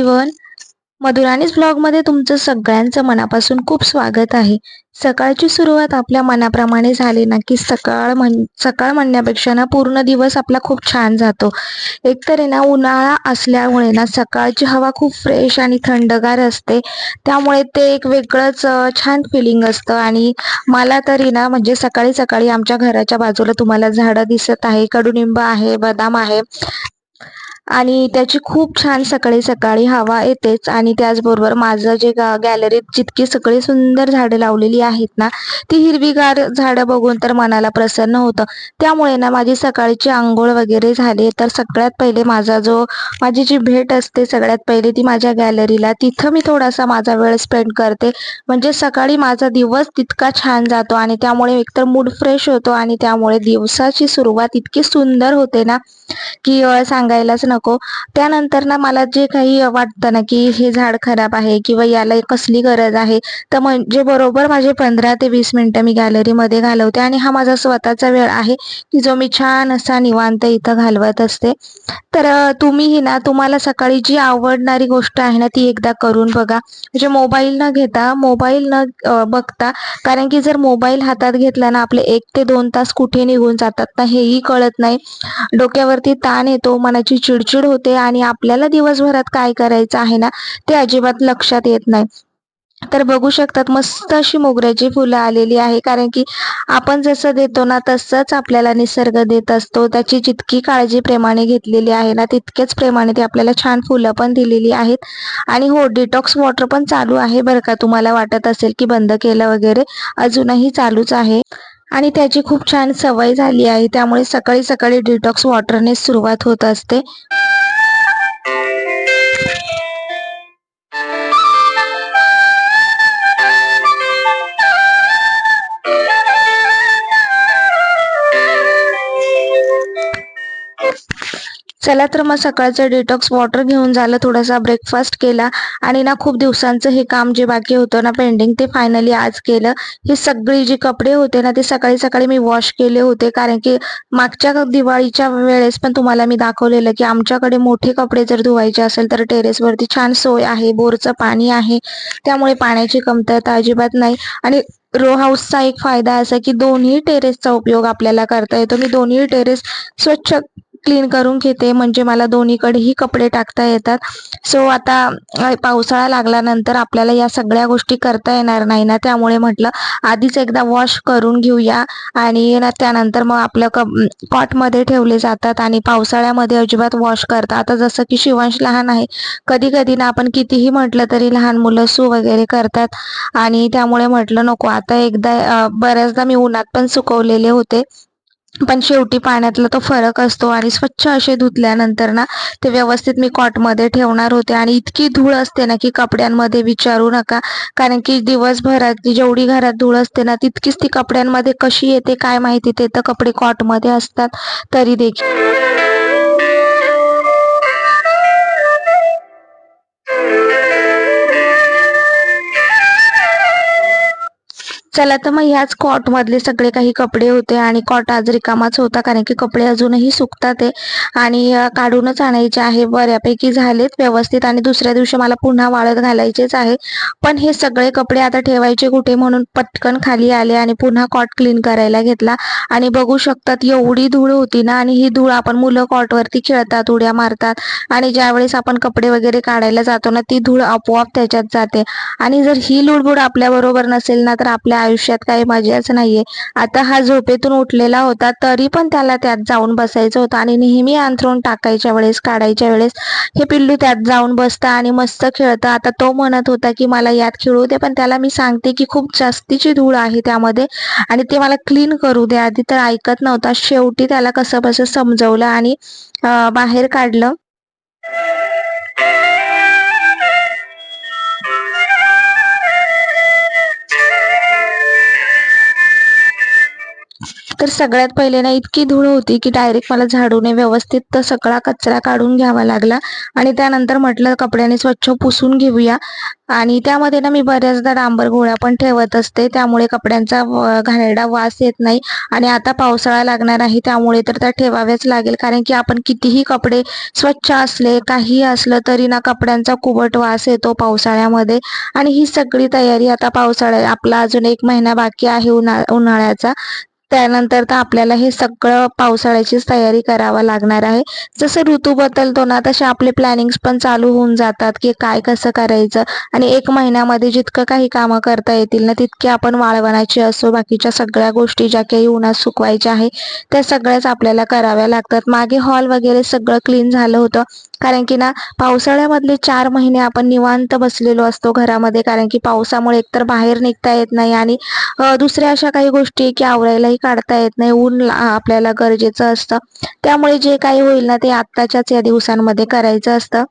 Hi everyone ब्लॉगमध्ये तुमचं सगळ्यांचं मनापासून खूप स्वागत आहे. सकाळची सुरुवात आपल्या मनाप्रमाणे झाली ना की सकाळ म्हण सकाळ म्हणण्यापेक्षा ना पूर्ण दिवस आपला खूप छान जातो. एकतर आहे ना उन्हाळा असल्यामुळे ना सकाळची हवा खूप फ्रेश आणि थंडगार असते. त्यामुळे ते एक वेगळंच छान फिलिंग असतं आणि मला तरी ना म्हणजे सकाळी सकाळी आमच्या घराच्या बाजूला तुम्हाला झाडं दिसत आहे कडुनिंब आहे बदाम आहे. आणि त्याची खूप छान सकाळी सकाळी हवा येतेच आणि त्याचबरोबर माझं जे गॅलरीत जितकी सगळी सुंदर झाडं लावलेली आहेत ना ती हिरवीगार झाडं बघून तर मनाला प्रसन्न होतं. त्यामुळे ना माझी सकाळची आंघोळ वगैरे झाली तर सगळ्यात पहिले माझा जो माझी जी भेट असते सगळ्यात पहिले ती माझ्या गॅलरीला तिथं मी थोडासा माझा वेळ स्पेंड करते. म्हणजे सकाळी माझा दिवस तितका छान जातो आणि त्यामुळे एकतर मूड फ्रेश होतो आणि त्यामुळे दिवसाची सुरुवात इतकी सुंदर होते ना की सांगायलाच नको. त्यानंतर ना मला जे काही वाटतं ना की हे झाड खराब आहे किंवा याला कसली गरज आहे तर म्हणजे बरोबर माझे पंधरा ते वीस मिनिटं मी गॅलरीमध्ये घालवते आणि हा माझा स्वतःचा वेळ आहे की जो मी छान असा निवांत इथं घालवत असते. तर तुम्हीही ना तुम्हाला सकाळी जी आवडणारी गोष्ट आहे ना ती एकदा करून बघा. म्हणजे मोबाईल न घेता मोबाईल न बघता कारण की जर मोबाईल हातात घेतला ना आपले एक ते दोन तास कुठे निघून जातात ना हेही कळत नाही. डोक्यावर मनावरती ताण येतो मनाची चिडचिड होते आणि आपल्याला दिवसभरात काय करायचं आहे ना ते अजिबात लक्षात येत नाही. तर बघू शकतात मस्त अशी मोगऱ्याची फुलं आलेली आहे कारण की आपण जसं देतो ना तसंच आपल्याला निसर्ग देत असतो. त्याची जितकी काळजी प्रेमाने घेतलेली आहे ना तितकेच प्रेमाने ते आपल्याला छान फुलं पण दिलेली आहेत. आणि हो डिटॉक्स वॉटर पण चालू आहे बरं का तुम्हाला वाटत असेल की बंद केलं वगैरे अजूनही चालूच आहे. आणि त्याची खूप छान सवय झाली आहे. त्यामुळे सकाळी सकाळी डिटॉक्स वॉटरने सुरुवात होत असते. चला तर मग सकाळचं डिटॉक्स वॉटर घेऊन झालं थोडासा ब्रेकफास्ट केला. आणि ना खूप दिवसांचं हे काम जे बाकी होतं ना पेंडिंग ते फायनली आज केलं. ही सगळी जी कपडे होते ना ते सकाळी सकाळी मी वॉश केले होते. कारण की मागच्या दिवाळीच्या वेळेस पण तुम्हाला मी दाखवलेलं की आमच्याकडे मोठे कपडे जर धुवायचे असेल तर टेरेसवरती छान सोय आहे बोरचं पाणी आहे. त्यामुळे पाण्याची कमतरता अजिबात नाही. आणि रो हाऊसचा एक फायदा असा की दोन्ही टेरेसचा उपयोग आपल्याला करता येतो. मी दोन्ही टेरेस स्वच्छ क्लीन करून घेते. म्हणजे मला दोन्हीकडेही कपडे टाकता येतात. सो आता पावसाळा लागल्यानंतर आपल्याला या सगळ्या गोष्टी करता येणार नाही ना? त्यामुळे म्हटलं आधीच एकदा वॉश करून घेऊया. आणि ना त्यानंतर मग आपलं क कॉटमध्ये ठेवले जातात. आणि पावसाळ्यामध्ये अजिबात वॉश करतात आता जसं की शिवांश लहान आहे. कधी कधी ना आपण कितीही म्हटलं तरी लहान मुलं सू वगैरे करतात. आणि त्यामुळे म्हटलं नको. आता एकदा बऱ्याचदा मी उन्हात पण सुकवलेले होते. पण शेवटी पाण्यातला तो फरक असतो आणि स्वच्छ असे धुतल्यानंतर ना ते व्यवस्थित मी कॉटमध्ये ठेवणार होते. आणि इतकी धूळ असते ना की कपड्यांमध्ये विचारू नका. कारण की दिवसभरात जेवढी घरात धूळ असते ना तितकीच ती कपड्यांमध्ये कशी येते काय माहिती ते तर कपडे कॉटमध्ये असतात. तरी देखील. चला तर मग ह्याच कॉट मधले सगळे काही कपडे होते आणि कॉट आज रिकामाच होता कारण की कपडे अजूनही सुकतात आहे. आणि काढूनच आणायचे आहे. बऱ्यापैकी झालेत व्यवस्थित आणि दुसऱ्या दिवशी मला पुन्हा वाळत घालायचेच आहे. पण हे सगळे कपडे आता ठेवायचे कुठे म्हणून पटकन खाली आले आणि पुन्हा कॉट क्लीन करायला घेतला. आणि बघू शकतात एवढी धूळ होती ना आणि ही धूळ आपण मुलं कॉटवरती खेळतात उड्या मारतात. आणि ज्यावेळेस आपण कपडे वगैरे काढायला जातो ना ती धूळ आपोआप त्याच्यात जाते. आणि जर ही लुडबुड आपल्या बरोबर नसेल ना तर आपल्या आयुष्यात काही मजाच नाहीये. आता हा झोपेतून उठलेला होता तरी पण त्याला त्यात जाऊन बसायचं होतं आणि नेहमी अंथरून टाकायच्या वेळेस काढायच्या वेळेस हे पिल्लू त्यात जाऊन बसतं आणि मस्त खेळतं. आता तो म्हणत होता की मला यात खेळू दे पण त्याला मी सांगते की खूप जास्तीची धूळ आहे त्यामध्ये आणि ते मला क्लीन करू दे. आधी तर ऐकत नव्हता. शेवटी त्याला कसं बसं समजवलं आणि बाहेर काढलं. तर सगळ्यात पहिले ना इतकी धूळ होती की डायरेक्ट मला झाडूने व्यवस्थित तर सगळा कचरा काढून घ्यावा लागला. आणि त्यानंतर म्हटलं कपड्याने स्वच्छ पुसून घेऊया. आणि त्यामध्ये ना मी बऱ्याचदा डांबर गोळ्या पण ठेवत असते. त्यामुळे कपड्यांचा घाणेरडा वास येत नाही. आणि आता पावसाळा लागणार आहे त्यामुळे तर त्या ठेवाव्याच लागेल. कारण की आपण कितीही कपडे स्वच्छ असले काही असलं तरी ना कपड्यांचा कुबट वास येतो पावसाळ्यामध्ये. आणि ही सगळी तयारी आता पावसाळ्या आपला अजून एक महिना बाकी आहे उन्हा उन्हाळ्याचा. त्यानंतर तर आपल्याला हे सगळं पावसाळ्याचीच तयारी करावं लागणार आहे. जसं ऋतू बदलतो ना तसे आपले प्लॅनिंग्स पण चालू होऊन जातात की काय कसं करायचं आणि एक महिन्यामध्ये जितकं काही कामं करता येतील ना तितके आपण वाळवणाची असो बाकीच्या सगळ्या गोष्टी ज्या काही उन्हात सुकवायच्या आहे त्या सगळ्याच आपल्याला कराव्या लागतात. मागे हॉल वगैरे सगळं क्लीन झालं होतं. कारण की ना पावसाळ्यामधले चार महिने आपण निवांत बसलेलो असतो घरामध्ये कारण की पावसामुळे एकतर बाहेर निघता येत नाही आणि दुसऱ्या अशा काही गोष्टी की आवरायलाही काढता येत नाही ऊन आपल्याला गरजेचं असतं. त्यामुळे जे काही होईल ना ते आत्ताच्याच या दिवसांमध्ये करायचं असतं.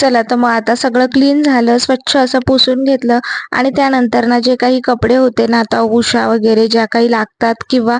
चला तर मग आता सगळं क्लीन झालं स्वच्छ असं पुसून घेतलं आणि त्यानंतर ना जे काही कपडे होते ना आता उषा वगैरे ज्या काही लागतात किंवा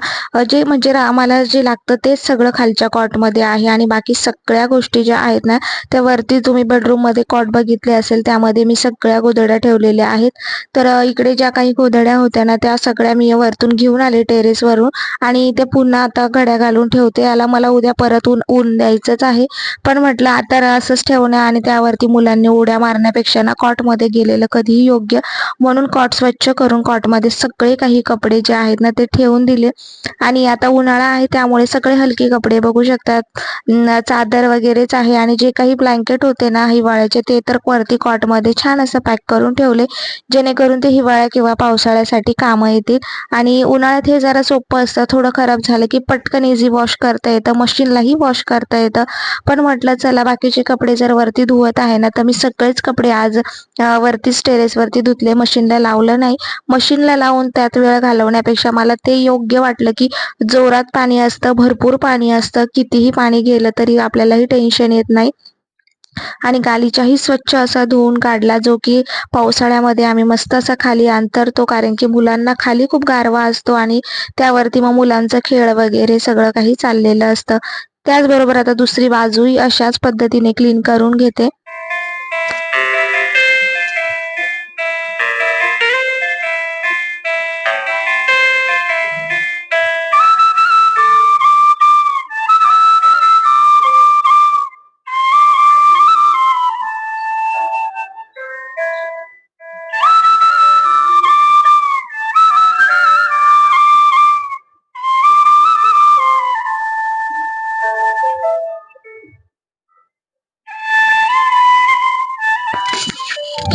जे म्हणजे रा- आम्हाला जे लागतं तेच सगळं खालच्या कॉटमध्ये आहे आणि बाकी सगळ्या गोष्टी ज्या आहेत ना त्या वरती तुम्ही बेडरूममध्ये कॉट बघितले असेल त्यामध्ये मी सगळ्या गोधड्या ठेवलेल्या आहेत. तर इकडे ज्या काही गोधड्या होत्या ना त्या सगळ्या मी वरतून घेऊन आले टेरेसवरून आणि ते पुन्हा आता घड्या घालून ठेवते. याला मला उद्या परत ऊन ऊन द्यायचंच आहे. पण म्हटलं आता असंच ठेवणं आणि त्यावर वरती मुलांनी उड्या मारण्यापेक्षा ना कॉटमध्ये गेलेलं कधीही योग्य. म्हणून कॉट स्वच्छ करून कॉटमध्ये सगळे काही कपडे जे आहेत ना ते ठेवून दिले. आणि आता उन्हाळा आहे त्यामुळे सगळे हलके कपडे बघू शकतात. चादर वगैरेच आहे आणि जे काही ब्लँकेट होते ना हिवाळ्याचे ते तर वरती कॉटमध्ये छान असं पॅक करून ठेवले. जेणेकरून ते हिवाळ्या किंवा पावसाळ्यासाठी कामं येतील. आणि उन्हाळ्यात हे जरा सोपं असतं. थोडं खराब झालं की पटकन इझी वॉश करता येतं. मशीनलाही वॉश करता येतं. पण म्हटलं चला बाकीचे कपडे जर वरती धुवत आहे ना तर मी सगळेच कपडे आज वरतीच टेरेसवरती धुतले मशीनला लावलं नाही. मशीनला लावून त्यात वेळ घालवण्यापेक्षा मला ते योग्य वाटलं की जोरात पाणी असतं भरपूर पाणी असतं कितीही पाणी गेलं तरी आपल्यालाही टेन्शन येत नाही. आणि गालीचाही स्वच्छ असा धुवून काढला जो की पावसाळ्यामध्ये आम्ही मस्त असा खाली अंतरतो कारण की मुलांना खाली खूप गारवा असतो आणि त्यावरती मग मुलांचं खेळ वगैरे सगळं काही चाललेलं असतं. त्याचबरोबर आता दुसरी बाजूही अशाच पद्धतीने क्लीन करून घेते.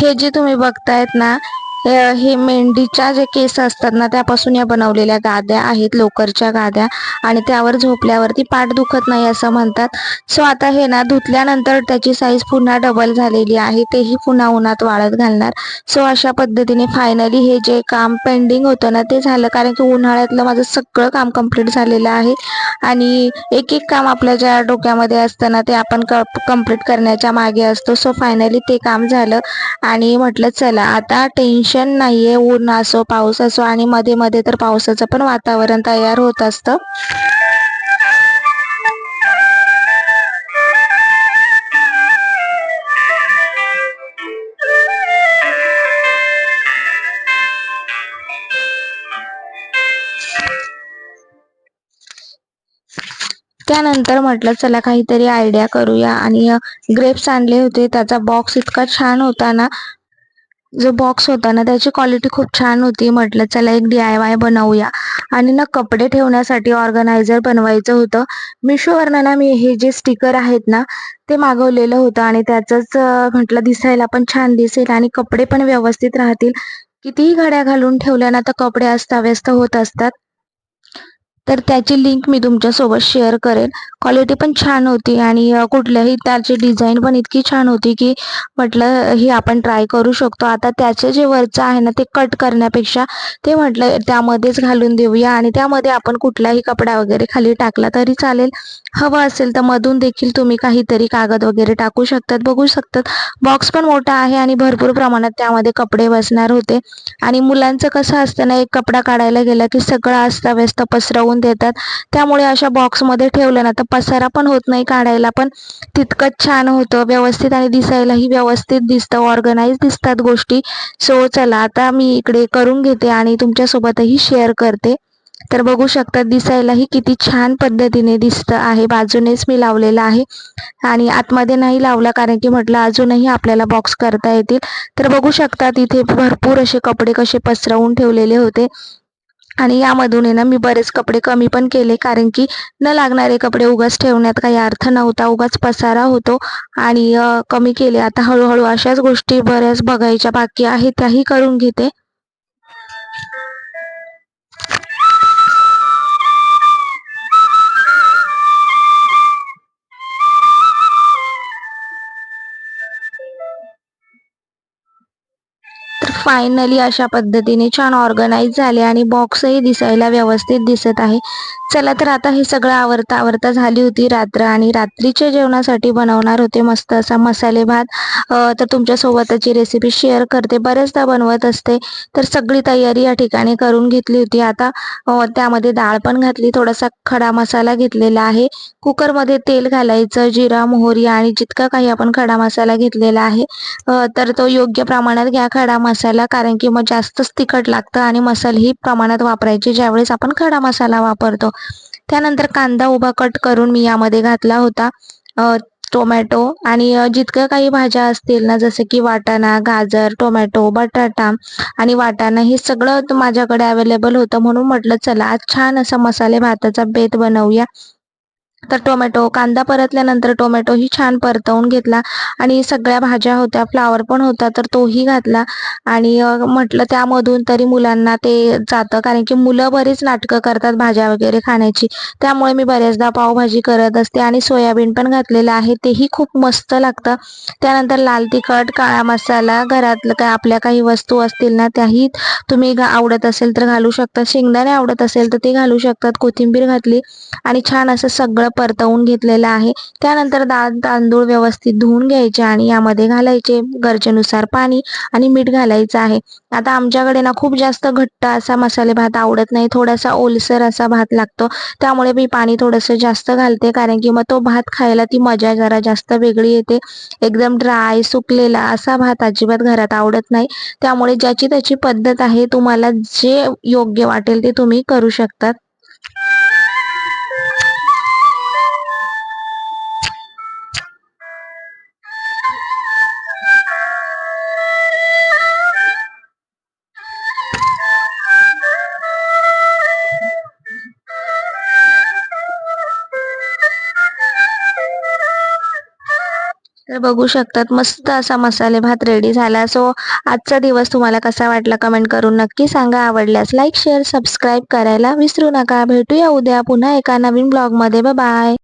हे जे तुम्ही बघतायत ना हे मेंढीच्या जे केस असतात ना त्यापासून या बनवलेल्या गाद्या आहेत लोकरच्या गाद्या. आणि त्यावर झोपल्यावरती पाठ दुखत नाही असं म्हणतात. सो आता हे ना धुतल्यानंतर त्याची साईज पुन्हा डबल झालेली आहे. तेही पुन्हा उन्हात वाळत घालणार. सो अशा पद्धतीने फायनली हे जे काम पेंडिंग होतं ना ते झालं. कारण की उन्हाळ्यातलं माझं सगळं काम कंप्लीट झालेलं आहे. आणि एक एक काम आपल्या ज्या डोक्यामध्ये असतं ना ते आपण कंप्लीट करण्याच्या मागे असतो. सो फायनली ते काम झालं. आणि म्हटलं चला आता टेन्शन नाहीये ऊन असो पाऊस असो आणि मध्ये मध्ये तर पावसाचं पण वातावरण तयार होत असतं. त्यानंतर म्हटलं चला काहीतरी आयडिया करूया. आणि ग्रेप्स आणले होते. त्याचा बॉक्स इतका छान होता ना जो बॉक्स होता ना त्याची क्वालिटी खूप छान होती. म्हटलं चला एक डी आय वाय बनवूया. आणि ना कपडे ठेवण्यासाठी ऑर्गनायझर बनवायचं होतं. मिशोवरनं ना मी हे जे स्टिकर आहेत ना ते मागवलेलं होतं. आणि त्याचंच म्हटलं दिसायला पण छान दिसेल आणि कपडे पण व्यवस्थित राहतील. कितीही घड्या घालून ठेवल्या ना तर कपडे अस्ताव्यस्त होत असतात. तर त्याची लिंक मी तुमच्यासोबत शेअर करेन. क्वालिटी पण छान होती आणि कुठल्याही त्याची डिझाईन पण इतकी छान होती की म्हटलं ही आपण ट्राय करू शकतो. आता त्याचे जे वरचं आहे ना ते कट करण्यापेक्षा ते म्हटलं त्यामध्येच घालून देऊया. आणि त्यामध्ये आपण कुठलाही कपडा वगैरे खाली टाकला तरी चालेल. हवं असेल तर मधून देखील तुम्ही काहीतरी कागद वगैरे टाकू शकतात बघू शकतात. बॉक्स पण मोठा आहे आणि भरपूर प्रमाणात त्यामध्ये कपडे बसणार होते. आणि मुलांचं कसं असतं ना एक कपडा काढायला गेला की सगळं अस्ताव्यस्त पसरवून देतात. त्यामुळे अशा बॉक्समध्ये ठेवलं ना तर पसारा पण होत नाही काढायला. पण तितकंच छान होतं व्यवस्थित आणि दिसायलाही व्यवस्थित दिसतं ऑर्गनाईज दिसतात गोष्टी. सो चला आता मी इकडे करून घेते आणि तुमच्यासोबतही शेअर करते. तर बघू शकता दिसायलाही किती छान पद्धतीने दिसतं आहे. बाजूनेच मी लावलेलं आहे. आणि आतमध्ये नाही लावला कारण की म्हटलं अजूनही आपल्याला बॉक्स करता येतील. तर बघू शकता तिथे भरपूर असे कपडे कसे पसरवून ठेवलेले होते. आणि यामधून आहे ना मी बरेच कपडे कमी पण केले कारण की न लागणारे कपडे उगाच ठेवण्यात काही अर्थ नव्हता उगाच पसारा होतो आणि कमी केले. आता हळूहळू अशाच गोष्टी बऱ्याच बघायच्या बाकी आहेत त्याही करून घेते. फायनली अशा पद्धतीने छान ऑर्गनाईज झाले आणि बॉक्सही दिसायला व्यवस्थित दिसत आहे. चला तर आता हे सगळं आवरता आवरता झाली होती रात्र आणि रात्रीच्या जेवणासाठी बनवणार होते मस्त असा मसाले भात. तर तुमच्यासोबतची त्याची रेसिपी शेअर करते. बरेचदा बनवत असते. तर सगळी तयारी या ठिकाणी करून घेतली होती. आता त्यामध्ये डाळ पण घातली. थोडासा खडा मसाला घेतलेला आहे. कुकरमध्ये तेल घालायचं जिरा मोहरी आणि जितका काही आपण खडा मसाला घेतलेला आहे तर तो योग्य प्रमाणात घ्या खडा मसाला कारण की मग जास्तच तिखट लागतं आणि मसालेही प्रमाणात वापरायचे. ज्यावेळेस आपण खडा मसाला वापरतो. त्यानंतर कांदा उभा कट करून मी यामध्ये घातला होता. टोमॅटो आणि जितकं काही भाज्या असतील ना जसं की वाटाणा गाजर टोमॅटो बटाटा आणि वाटाणा हे सगळं माझ्याकडे अवेलेबल होतं म्हणून म्हटलं चला आज छान असा मसाले भाताचा बेत बनवूया. तर टोमॅटो कांदा परतल्यानंतर टोमॅटोही छान परतवून घेतला आणि सगळ्या भाज्या होत्या फ्लावर पण होता तर तोही घातला. आणि म्हटलं त्यामधून तरी मुलांना ते जातं कारण की मुलं बरीच नाटकं करतात भाज्या वगैरे खाण्याची. त्यामुळे मी बऱ्याचदा पावभाजी करत असते आणि सोयाबीन पण घातलेलं आहे तेही खूप मस्त लागतं. त्यानंतर लाल तिखट काळा मसाला घरातलं काय आपल्या काही वस्तू असतील ना त्याही तुम्ही आवडत असेल तर घालू शकता. शेंगदाणे आवडत असेल तर ते घालू शकतात. कोथिंबीर घातली आणि छान असं सगळं परतवून घेतलेलं आहे. त्यानंतर डाळ तांदूळ व्यवस्थित धुवून घ्यायचे आणि यामध्ये घालायचे गरजेनुसार पाणी आणि मीठ घालायचं आहे. आता आमच्याकडे ना खूप जास्त घट्ट असा मसाले भात आवडत नाही. थोडासा ओलसर असा भात लागतो. त्यामुळे मी पाणी थोडंसं जास्त घालते कारण की मग तो भात खायला ती मजा जरा जास्त वेगळी येते. एकदम ड्राय सुकलेला असा भात अजिबात घरात आवडत नाही. त्यामुळे ज्याची त्याची पद्धत आहे तुम्हाला जे योग्य वाटेल ते तुम्ही करू शकतात. बघू शकतात. मस्त असा मसाले भात रेडी झाला. सो आजचा दिवस तुम्हाला कसा वाटला कमेंट करून नक्की सांगा. आवडल्यास लाईक शेअर सबस्क्राईब करायला विसरू नका. भेटूया उद्या पुन्हा एका नवीन ब्लॉगमध्ये बाय